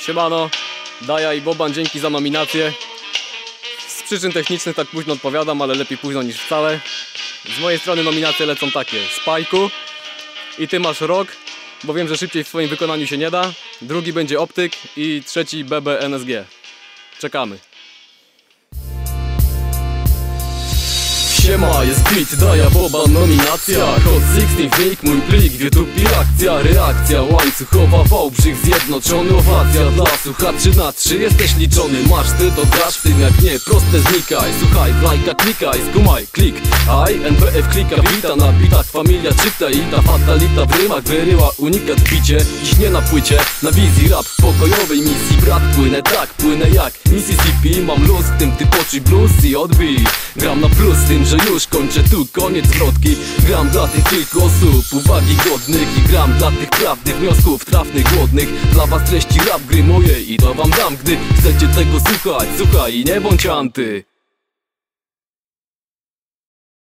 Siemano, Daja i Boban, dzięki za nominację. Z przyczyn technicznych tak późno odpowiadam, ale lepiej późno niż wcale. Z mojej strony nominacje lecą takie. Spajku i Ty masz rok, bo wiem, że szybciej w swoim wykonaniu się nie da. Drugi będzie Optyk i trzeci BB NSG. Czekamy. Siema, jest beat, daja boba, nominacja 16 fake, mój plik, YouTube i akcja Reakcja łańcuchowa, Wałbrzych zjednoczony Owacja dla słuchaczy na trzy. Jesteś liczony, masz ty, to grasz w tym jak nie Proste znikaj, słuchaj, lajka klikaj Skumaj, klik, aj, NPF klika Wita na bitach, familia czyta I ta fatalita w rymach wyryła Unikat bicie, dziś nie na płycie Na wizji rap w pokojowej misji Brat, płynę tak, płynę jak Mississippi Mam luz, w tym ty poczuj blues i odbij. Gram na plus, tym, że już kończę tu koniec zwrotki Gram dla tych kilku osób, uwagi godnych I gram dla tych prawdy, wniosków trafnych, głodnych. Dla was treści rap gry moje i to wam dam Gdy chcecie tego słuchać, słuchaj i nie bądź anty